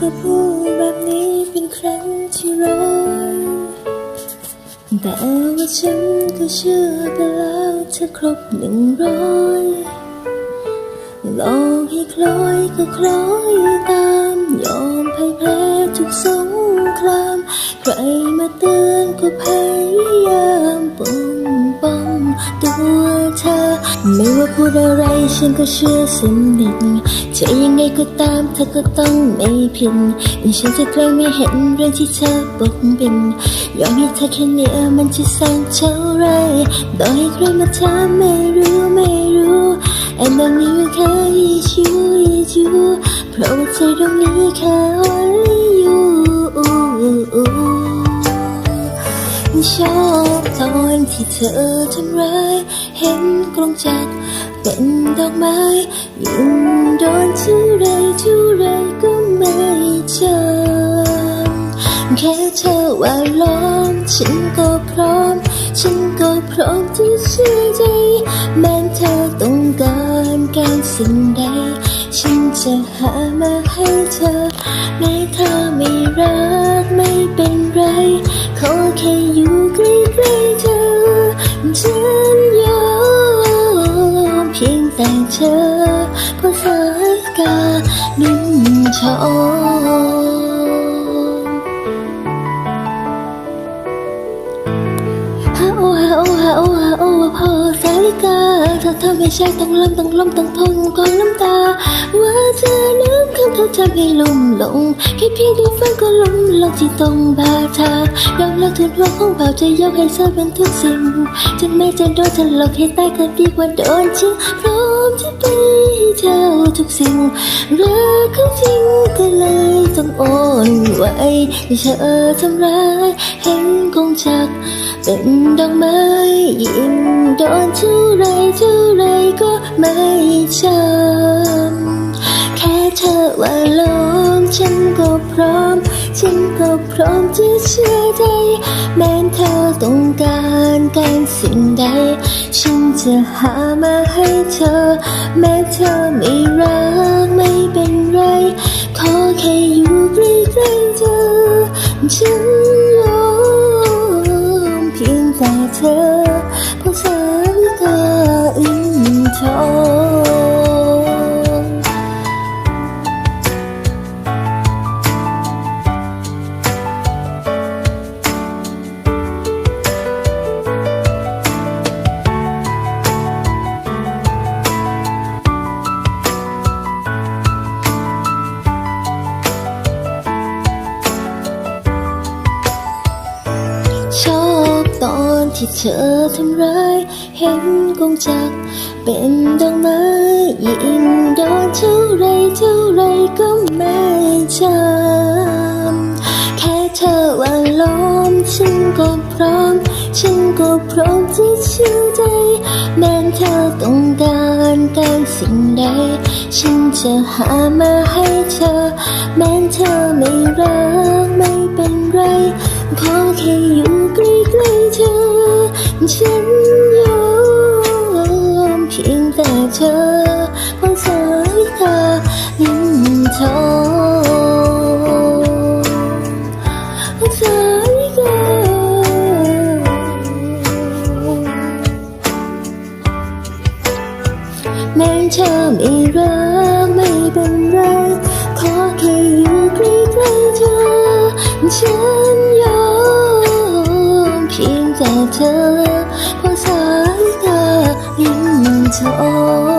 ก็พูดแบบนี้เป็นครั้งที่ร้อยแต่ว่าฉันก็เชื่อไปแล้วถ้าครบหนึ่งร้อยลองให้คล้อยก็คล้อยตาม ยอมพ่ายแพ้ทุกสงคราม ใครมาเตือนก็พยายามปก พูดอะไรฉันก็เชื่อสนิทจะยังไงก็ตามเธอก็ต้องไม่ผิดฉันจะเคยไม่เห็นเรื่องที่เธอปกปิดยอมให้เธอแค่เนี้มันจะสั่งเท่าไรต่อให้ใครมาถามไม่รู้ไม่รู้ And I'm leaving cause you, it's you เพราะว่าใจตรงนี้แค่ only you ชอบตอน ที่เธอทำร้ายเห็นกลงจักรเป็นดอกไม้ยิ่งโดนเท่าไรเท่าไรก็ไม่จำแค่เธอว่าล้อมฉันก็พร้อม ฉันก็พร้อมที่เชื่อใจ แม้เธอต้องการการสิ่งใด ฉันจะหามาให้เธอแม้เธอไม่รักไม่เป็นไร นทอฮาโอฮาโอฮาโอฮาโอพอสาลิกาเธอทำให้ฉันต้องล้มต้องล้มต้องทนกองน้ำตา ว่าเธอน้ำคำเธอทำให้ลุ่มหลงแค่เพียงได้ฟังก็ลุ่มลงที่ตรงบาทายอมรับทุนหัวของเบาจะยกให้เธอเป็นทุกสิ่งถึงแม้จะโดนถลอกให้ตายก็ดีกว่าโดนจริงพร้อมที่ เจ้าทุกสิ่งรักเขาจริงก็เลยต้องอ่อนไหวให้เธอทำร้ายเห็นคงจัก เป็นดอกไม้ยิ่งโดนเท่าไรเท่าไรก็ไม่จำแค่เธอว่าลมฉันก็พร้อม ฉันก็พร้อมจะเชื่อใจ แม้เธอต้องการการสิ่งใด ฉันจะหามาให้เธอ แม้เธอไม่รักไม่เป็นไร ขอแค่อยู่ใกล้ๆเธอ ฉันยอมเพียงแต่เธอเพราะสายตาอินทอง ที่เธอทำร้ายเห็นกงจัก เป็นดอกไม้ยิ่งโดนเท่าไรเท่าไรก็ไม่จำแค่เธอว่าล้อมฉันก็พร้อม ฉันก็พร้อมที่เชื่อใจ แม้เธอต้องการการสิ่งใด ฉันจะหามาให้เธอ แม้เธอไม่รักไม่เป็นไร ขอแค่อยู่ ฉันยอมเพียงแต่เธอเพราะสายตาลิ้นทองเพราะสายตาแม้เธอไม่รักไม่เป็นไรขอแค่อยู่ใกล้ๆเธอฉันยอมเพี 走。